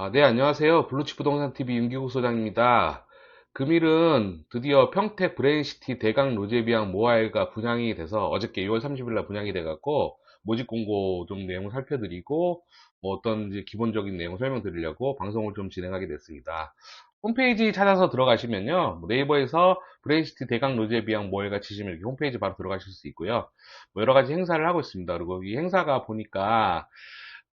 아, 네, 안녕하세요. 블루치 부동산 TV 윤기국 소장입니다. 금일은 드디어 평택 브레인시티 대강 로제비앙 모아일가 분양이 돼서 어저께 6월 30일 날 분양이 돼갖고 모집 공고 좀 내용을 살펴드리고 뭐 어떤 기본적인 내용 설명드리려고 방송을 좀 진행하게 됐습니다. 홈페이지 찾아서 들어가시면요. 뭐 네이버에서 브레인시티 대강 로제비앙 모아일가 치시면 이렇게 홈페이지 바로 들어가실 수 있고요. 뭐 여러 가지 행사를 하고 있습니다. 그리고 이 행사가 보니까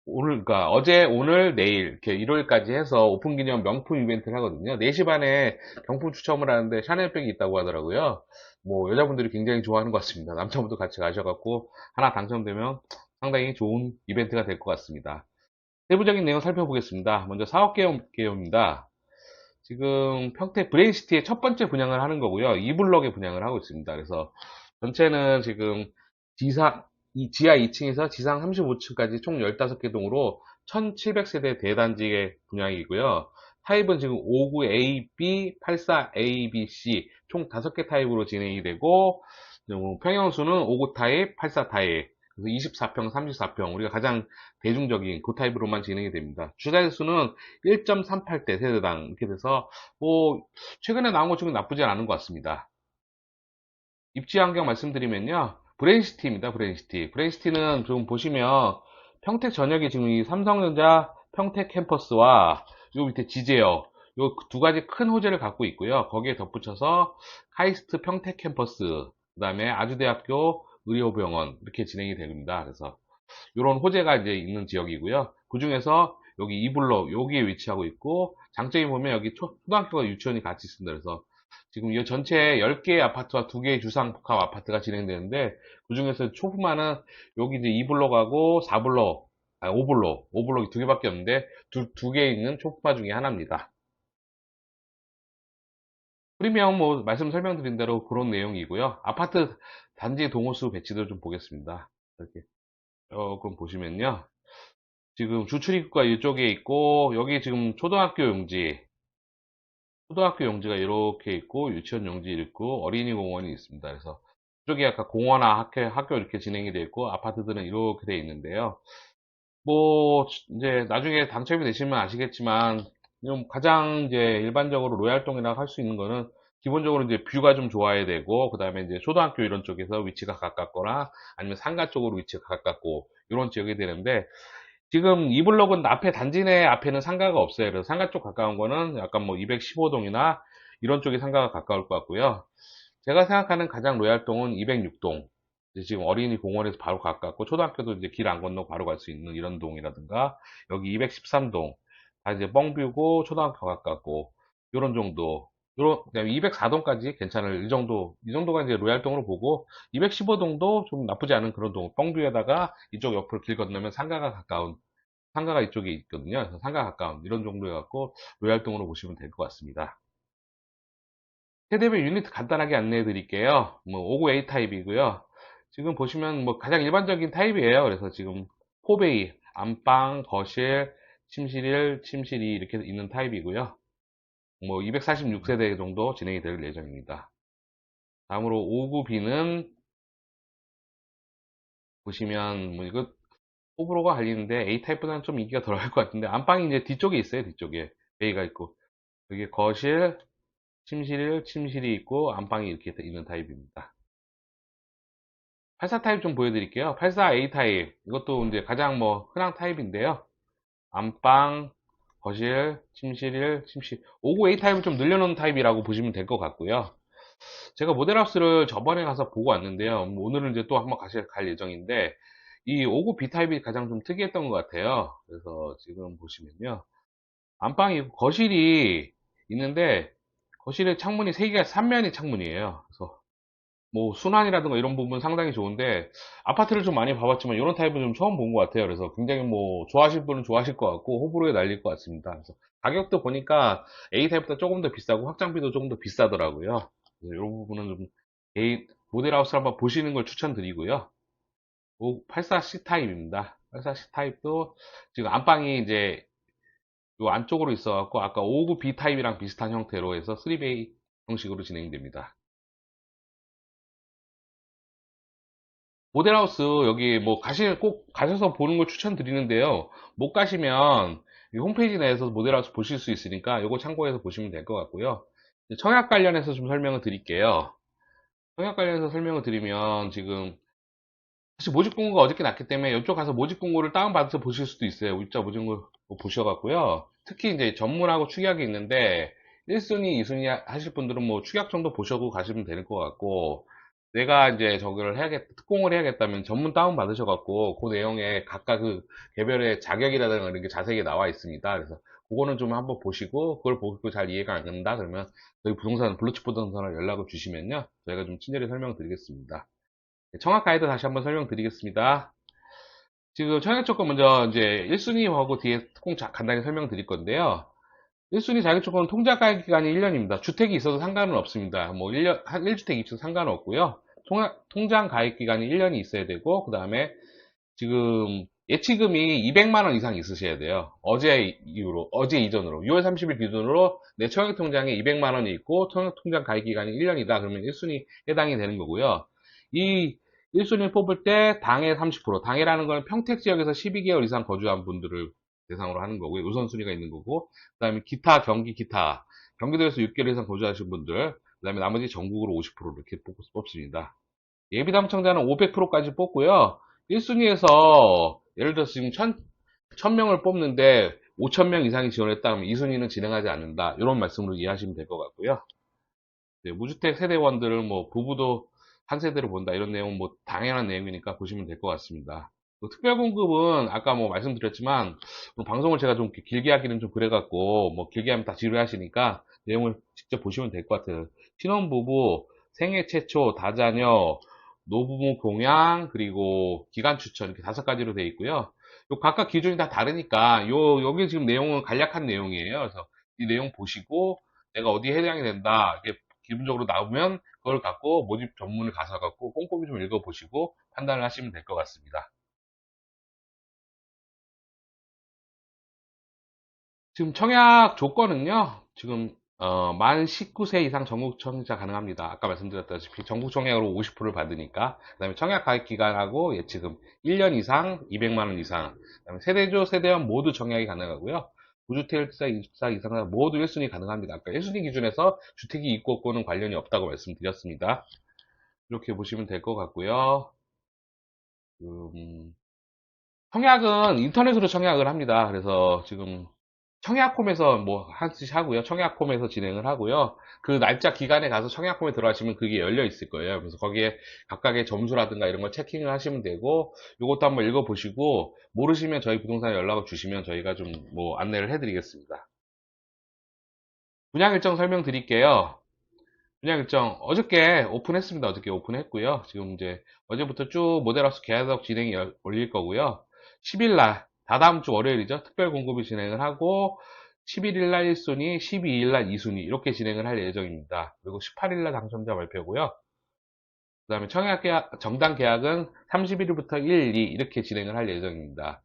오늘, 그러니까 어제, 오늘, 내일 이렇게 일요일까지 해서 오픈 기념 명품 이벤트를 하거든요. 4시 반에 경품 추첨을 하는데 샤넬백이 있다고 하더라고요. 뭐 여자분들이 굉장히 좋아하는 것 같습니다. 남자분도 같이 가셔갖고 하나 당첨되면 상당히 좋은 이벤트가 될 것 같습니다. 세부적인 내용 살펴보겠습니다. 먼저 사업 개요, 개요입니다. 지금 평택 브레인시티의 첫 번째 분양을 하는 거고요. 2블럭에 분양을 하고 있습니다. 그래서 전체는 지금 지사 이 지하 2층에서 지상 35층까지 총 15개 동으로 1700세대 대단지의 분양이고요. 타입은 지금 59AB, 84ABC 총 5개 타입으로 진행이 되고 평형수는 59 타입, 84 타입 그래서 24평, 34평 우리가 가장 대중적인 그 타입으로만 진행이 됩니다. 주자수는 1.38대 세대당 이렇게 돼서 뭐 최근에 나온 것 중에 나쁘지 않은 것 같습니다. 입지 환경 말씀드리면요. 브레인시티입니다. 브레인시티. 브레인시티는 좀 보시면 평택 전역에 지금 이 삼성전자 평택 캠퍼스와 요 밑에 지제역 요 두 가지 큰 호재를 갖고 있고요. 거기에 덧붙여서 카이스트 평택 캠퍼스 그 다음에 아주대학교 의료병원 이렇게 진행이 됩니다. 그래서 이런 호재가 이제 있는 지역이고요. 그 중에서 여기 이블로 여기에 위치하고 있고 장점이 보면 여기 초등학교와 유치원이 같이 있습니다. 그래서 지금 이 전체 10개의 아파트와 2개의 주상 복합 아파트가 진행되는데 그 중에서 초품화는 여기 이제 2블록하고 4블록, 아니 5블록, 5블록이 두 개밖에 없는데 두, 두 개 있는 초품화 중에 하나입니다. 프리미엄 뭐 말씀 설명드린 대로 그런 내용이고요. 아파트 단지 동호수 배치도 좀 보겠습니다. 이렇게 조금 보시면요. 지금 주출입구가 이쪽에 있고 여기 지금 초등학교 용지 초등학교 용지가 이렇게 있고 유치원 용지 있고 어린이 공원이 있습니다. 그래서 이쪽에 약간 공원화 학교, 학교 이렇게 진행이 되어 있고 아파트들은 이렇게 되어 있는데요. 뭐 이제 나중에 당첨이 되시면 아시겠지만 좀 가장 이제 일반적으로 로얄동이라고 할 수 있는 거는 기본적으로 이제 뷰가 좀 좋아야 되고 그 다음에 이제 초등학교 이런 쪽에서 위치가 가깝거나 아니면 상가 쪽으로 위치가 가깝고 이런 지역이 되는데 지금 이 블록은 앞에 단지 내 앞에는 상가가 없어요. 그래서 상가 쪽 가까운 거는 약간 뭐 215동이나 이런 쪽이 상가가 가까울 것 같고요. 제가 생각하는 가장 로얄동은 206동. 지금 어린이 공원에서 바로 가깝고 초등학교도 이제 길 안 건너 바로 갈 수 있는 이런 동이라든가 여기 213동 다 이제 뻥뷰고 초등학교 가깝고 이런 정도 요런 204동까지 괜찮을 이 정도 이 정도가 이제 로얄동으로 보고 215동도 좀 나쁘지 않은 그런 동 뻥뷰에다가 이쪽 옆으로 길 건너면 상가가 가까운 상가가 이쪽에 있거든요. 상가 가까운 이런 정도여 갖고 로얄동으로 보시면 될 것 같습니다. 세대별 유니트 간단하게 안내해 드릴게요. 뭐 59A 타입이고요. 지금 보시면 뭐 가장 일반적인 타입이에요. 그래서 지금 포베이 안방 거실 침실 1 침실 2 이렇게 있는 타입이고요 뭐 246세대 정도 진행이 될 예정입니다. 다음으로 59B는 보시면 뭐 이거 호불호가 갈리는데 A타입보다는 좀 인기가 덜할 것 같은데 안방이 이제 뒤쪽에 있어요. 뒤쪽에 베이가 있고 여기 거실, 침실, 1, 침실이 있고 안방이 이렇게 있는 타입입니다. 84 타입 좀 보여드릴게요. 84A 타입 이것도 이제 가장 뭐 흔한 타입인데요. 안방, 거실, 침실 1, 침실 59A 타입을 좀 늘려놓은 타입이라고 보시면 될 것 같고요. 제가 모델하우스를 저번에 가서 보고 왔는데요. 뭐 오늘은 이제 또 한번 가실, 갈 예정인데 이 59B 타입이 가장 좀 특이했던 것 같아요. 그래서 지금 보시면요. 안방이 거실이 있는데 거실의 창문이 3개가 3면이 창문이에요. 그래서 뭐 순환이라든가 이런 부분 상당히 좋은데 아파트를 좀 많이 봐봤지만 이런 타입은 좀 처음 본 것 같아요. 그래서 굉장히 뭐 좋아하실 분은 좋아하실 것 같고 호불호에 날릴 것 같습니다. 그래서 가격도 보니까 A 타입보다 조금 더 비싸고 확장비도 조금 더 비싸더라고요. 이런 부분은 좀 A 모델하우스 한번 보시는 걸 추천드리고요. 84C 타입입니다. 84C 타입도 지금 안방이 이제 요 안쪽으로 있어갖고 아까 59B 타입이랑 비슷한 형태로 해서 3베이 형식으로 진행됩니다. 모델하우스 여기 뭐 가시 꼭 가셔서 보는 걸 추천드리는데요. 못 가시면 이 홈페이지 내에서 모델하우스 보실 수 있으니까 이거 참고해서 보시면 될 것 같고요. 청약 관련해서 좀 설명을 드릴게요. 청약 관련해서 설명을 드리면 지금 사실 모집 공고가 어저께 났기 때문에 이쪽 가서 모집 공고를 다운받아서 보실 수도 있어요. 입자 모집 공고 보셔갖고요. 특히 이제 전문하고 축약이 있는데 1순위, 2순위 하실 분들은 뭐 축약 정도 보셔고 가시면 되는 것 같고 내가 이제 저기를 해야겠, 특공을 해야겠다면 전문 다운 받으셔갖고 그 내용에 각각 그 개별의 자격이라든가 이런 게 자세하게 나와 있습니다. 그래서 그거는 좀 한번 보시고 그걸 보고 잘 이해가 안 된다 그러면 저희 부동산 블루칩 부동산을 연락을 주시면요 저희가 좀 친절히 설명드리겠습니다. 네, 청약 가이드 다시 한번 설명드리겠습니다. 지금 청약 조건 먼저 이제 1순위하고 뒤에 특공 간단히 설명드릴 건데요. 1순위 자격조건은 통장 가입 기간이 1년입니다. 주택이 있어도 상관은 없습니다. 뭐 1년, 한 1주택 입주 상관은 없고요. 통장 가입 기간이 1년이 있어야 되고, 그 다음에 지금 예치금이 200만원 이상 있으셔야 돼요. 어제 이후로, 어제 이전으로, 6월 30일 기준으로 내 청약 통장에 200만원이 있고, 청약 통장 가입 기간이 1년이다. 그러면 1순위 해당이 되는 거고요. 이 1순위를 뽑을 때 당해 30%, 당해라는 건 평택 지역에서 12개월 이상 거주한 분들을 대상으로 하는 거고요. 우선순위가 있는 거고, 그 다음에 기타, 경기, 기타. 경기도에서 6개월 이상 거주하신 분들, 그 다음에 나머지 전국으로 50% 이렇게 뽑습니다. 예비 당첨자는 500%까지 뽑고요. 1순위에서 예를 들어서 지금 1000, 1000명을 뽑는데 5000명 이상이 지원했다면 2순위는 진행하지 않는다. 이런 말씀으로 이해하시면 될 것 같고요. 네, 무주택 세대원들을 뭐 부부도 한 세대로 본다. 이런 내용은 뭐 당연한 내용이니까 보시면 될 것 같습니다. 그 특별 공급은 아까 뭐 말씀드렸지만 뭐 방송을 제가 좀 길게 하기는 좀 그래갖고 뭐 길게 하면 다 지루하시니까 내용을 직접 보시면 될 것 같아요. 신혼부부, 생애 최초, 다자녀, 노부모 공양, 그리고 기간 추천 이렇게 다섯 가지로 되어 있고요. 요 각각 기준이 다 다르니까 요 여기 지금 내용은 간략한 내용이에요. 그래서 이 내용 보시고 내가 어디에 해당이 된다 이게 기본적으로 나오면 그걸 갖고 모집 전문을 가서 갖고 꼼꼼히 좀 읽어보시고 판단을 하시면 될 것 같습니다. 지금 청약 조건은요, 지금, 어, 만 19세 이상 전국 청약자 가능합니다. 아까 말씀드렸다시피 전국 청약으로 50%를 받으니까. 그 다음에 청약 가입 기간하고 예치금 1년 이상, 200만 원 이상. 그 다음에 세대조, 세대원 모두 청약이 가능하고요. 무주택 1사, 24 이상 모두 1순위 가능합니다. 아까 1순위 기준에서 주택이 있고 없고는 관련이 없다고 말씀드렸습니다. 이렇게 보시면 될 것 같고요. 음, 청약은 인터넷으로 청약을 합니다. 그래서 지금 청약홈에서 뭐 한씩 하고요. 청약홈에서 진행을 하고요. 그 날짜 기간에 가서 청약홈에 들어가시면 그게 열려 있을 거예요. 그래서 거기에 각각의 점수라든가 이런 걸 체킹을 하시면 되고 이것도 한번 읽어보시고 모르시면 저희 부동산에 연락을 주시면 저희가 좀 뭐 안내를 해드리겠습니다. 분양 일정 설명 드릴게요. 분양 일정 어저께 오픈했습니다. 어저께 오픈했고요. 지금 이제 어제부터 쭉 모델하우스 계속 진행이 올릴 거고요. 10일 날 다다음 주 월요일이죠. 특별 공급을 진행을 하고 11일 날 1순위, 12일 날 2순위 이렇게 진행을 할 예정입니다. 그리고 18일 날 당첨자 발표고요. 그 다음에 청약 계약, 정당 계약은 31일부터 1, 2 이렇게 진행을 할 예정입니다.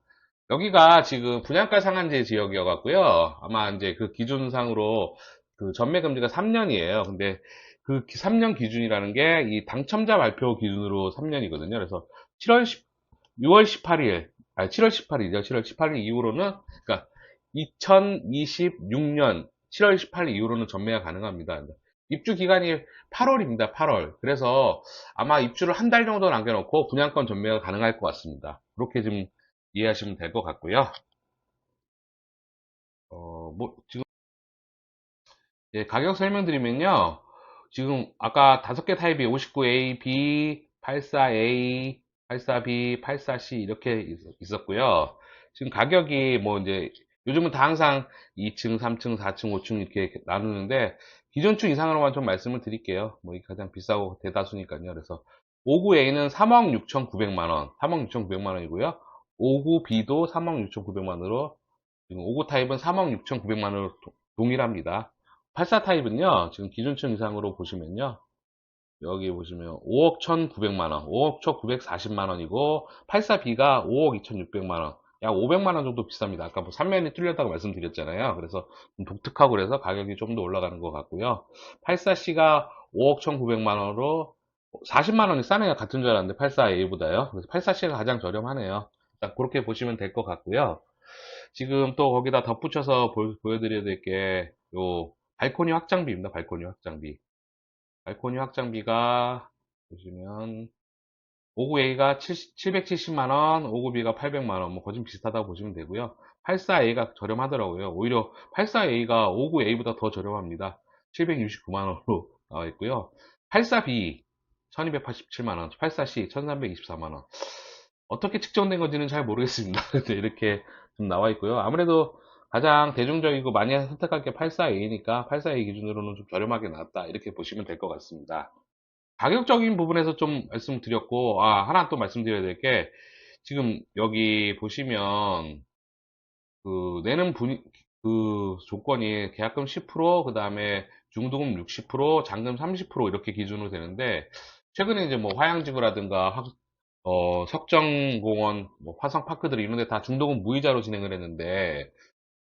여기가 지금 분양가 상한제 지역이어갖고요. 아마 이제 그 기준상으로 그 전매 금지가 3년이에요. 근데 그 3년 기준이라는 게 이 당첨자 발표 기준으로 3년이거든요. 그래서 7월 10, 6월 18일 아, 7월 18일이죠. 7월 18일 이후로는, 그러니까 2026년 7월 18일 이후로는 전매가 가능합니다. 입주 기간이 8월입니다. 8월. 그래서 아마 입주를 한 달 정도 남겨놓고 분양권 전매가 가능할 것 같습니다. 그렇게 좀 이해하시면 될 것 같고요. 어, 뭐, 지금, 예, 가격 설명드리면요. 지금 아까 다섯 개 타입이 59A, B, 84A, 84B, 84C 이렇게 있었고요. 지금 가격이 뭐 이제 요즘은 다 항상 2층, 3층, 4층, 5층 이렇게 나누는데 기존층 이상으로만 좀 말씀을 드릴게요. 뭐 이게 가장 비싸고 대다수니까요. 그래서 59A는 3억 6,900만 원, 3억 6,900만 원이고요. 59B도 3억 6,900만 원으로 지금 59 타입은 3억 6,900만 원으로 동일합니다. 84 타입은요, 지금 기준층 이상으로 보시면요, 여기 보시면 5억 1,900만원, 5억 1,940만원이고 84B가 5억 2,600만원, 약 500만원 정도 비쌉니다. 아까 뭐 3면이 뚫렸다고 말씀드렸잖아요. 그래서 독특하고 그래서 가격이 좀 더 올라가는 것 같고요. 84C가 5억 1,900만원으로 40만원이 싸네요. 같은 줄 알았는데 84A보다요. 그래서 84C가 가장 저렴하네요. 그렇게 보시면 될 것 같고요. 지금 또 거기다 덧붙여서 보, 여드려야 될 게, 요, 발코니 확장비입니다. 발코니 확장비. 발코니 확장비가, 보시면, 59A가 770만원, 59B가 800만원, 뭐, 거진 비슷하다고 보시면 되고요. 84A가 저렴하더라고요. 오히려 84A가 59A보다 더 저렴합니다. 769만원으로 나와 있고요. 84B, 1287만원, 84C, 1324만원. 어떻게 측정된 건지는 잘 모르겠습니다. 이렇게 좀 나와 있고요. 아무래도 가장 대중적이고 많이 선택할 게 84A니까 84A 기준으로는 좀 저렴하게 나왔다. 이렇게 보시면 될 것 같습니다. 가격적인 부분에서 좀 말씀드렸고, 아, 하나 또 말씀드려야 될 게, 지금 여기 보시면, 그, 내는 분, 그 조건이 계약금 10%, 그 다음에 중도금 60%, 잔금 30% 이렇게 기준으로 되는데, 최근에 이제 뭐 화양지구라든가 확- 어, 석정공원, 뭐 화성파크들 이런 데 다 중도금 무이자로 진행을 했는데,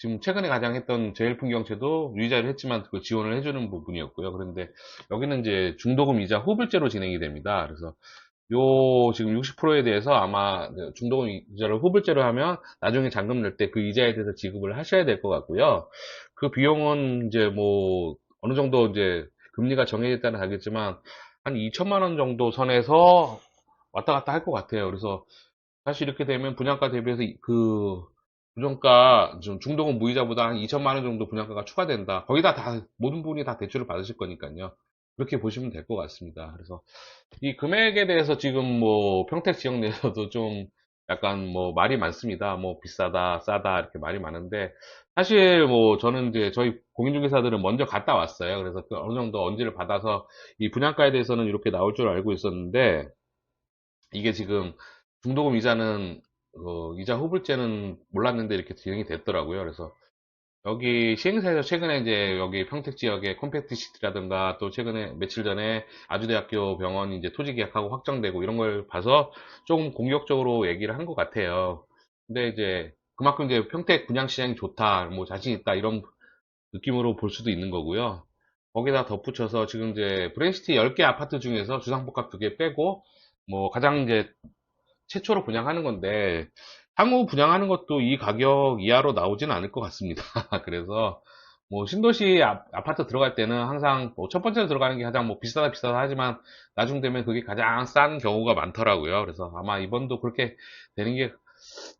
지금 최근에 가장 했던 제일 풍경채도 유이자를 했지만 그 지원을 해주는 부분이었고요. 그런데 여기는 이제 중도금 이자 후불제로 진행이 됩니다. 그래서 요 지금 60%에 대해서 아마 중도금 이자를 후불제로 하면 나중에 잔금 낼 때 그 이자에 대해서 지급을 하셔야 될 것 같고요. 그 비용은 이제 뭐 어느 정도 이제 금리가 정해졌다는 하겠지만 한 2천만 원 정도 선에서 왔다 갔다 할 것 같아요. 그래서 사실 이렇게 되면 분양가 대비해서 이- 그 좀 중도금 무이자보다 한 2천만 원 정도 분양가가 추가된다. 거기다 다 모든 분이 다 대출을 받으실 거니까요. 그렇게 보시면 될 것 같습니다. 그래서 이 금액에 대해서 지금 뭐 평택 지역 내에서도 좀 약간 뭐 말이 많습니다. 뭐 비싸다, 싸다 이렇게 말이 많은데 사실 뭐 저는 이제 저희 공인중개사들은 먼저 갔다 왔어요. 그래서 그 어느 정도 언지를 받아서 이 분양가에 대해서는 이렇게 나올 줄 알고 있었는데 이게 지금 중도금 이자는 어, 이자 후불제는 몰랐는데 이렇게 진행이 됐더라고요. 그래서 여기 시행사에서 최근에 이제 여기 평택 지역의 컴팩트 시티라든가 또 최근에 며칠 전에 아주대학교 병원이 이제 토지 계약하고 확정되고 이런 걸 봐서 조금 공격적으로 얘기를 한 것 같아요. 근데 이제 그만큼 이제 평택 분양시장이 좋다, 뭐 자신 있다 이런 느낌으로 볼 수도 있는 거고요. 거기다 덧붙여서 지금 이제 브랜시티 10개 아파트 중에서 주상복합 2개 빼고 뭐 가장 이제 최초로 분양하는 건데 향후 분양하는 것도 이 가격 이하로 나오지는 않을 것 같습니다. 그래서 뭐 신도시 아, 아파트 들어갈 때는 항상 뭐 첫 번째로 들어가는 게 가장 뭐 비싸다 비싸다 하지만 나중 되면 그게 가장 싼 경우가 많더라고요. 그래서 아마 이번도 그렇게 되는 게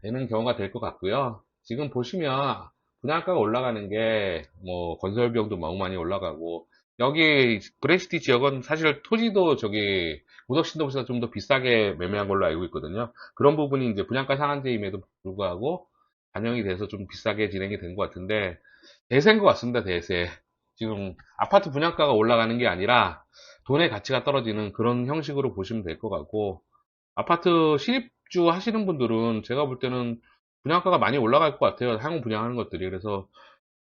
되는 경우가 될 것 같고요. 지금 보시면 분양가가 올라가는 게 뭐 건설 비용도 너무 많이 올라가고 여기 브레시티 지역은 사실 토지도 저기 고덕신도시가 좀 더 비싸게 매매한 걸로 알고 있거든요. 그런 부분이 이제 분양가 상한제임에도 불구하고 반영이 돼서 좀 비싸게 진행이 된 것 같은데 대세인 것 같습니다. 대세. 지금 아파트 분양가가 올라가는 게 아니라 돈의 가치가 떨어지는 그런 형식으로 보시면 될 것 같고 아파트 신입주 하시는 분들은 제가 볼 때는 분양가가 많이 올라갈 것 같아요. 향후 분양하는 것들이. 그래서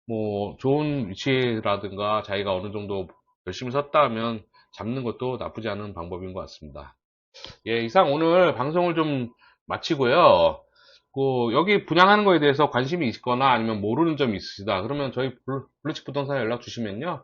뭐 좋은 위치라든가 자기가 어느 정도 열심히 섰다 하면 잡는 것도 나쁘지 않은 방법인 것 같습니다. 예, 이상 오늘 방송을 좀 마치고요. 그 여기 분양하는 거에 대해서 관심이 있거나 아니면 모르는 점이 있으시다. 그러면 저희 블- 블루칩 부동산에 연락 주시면요.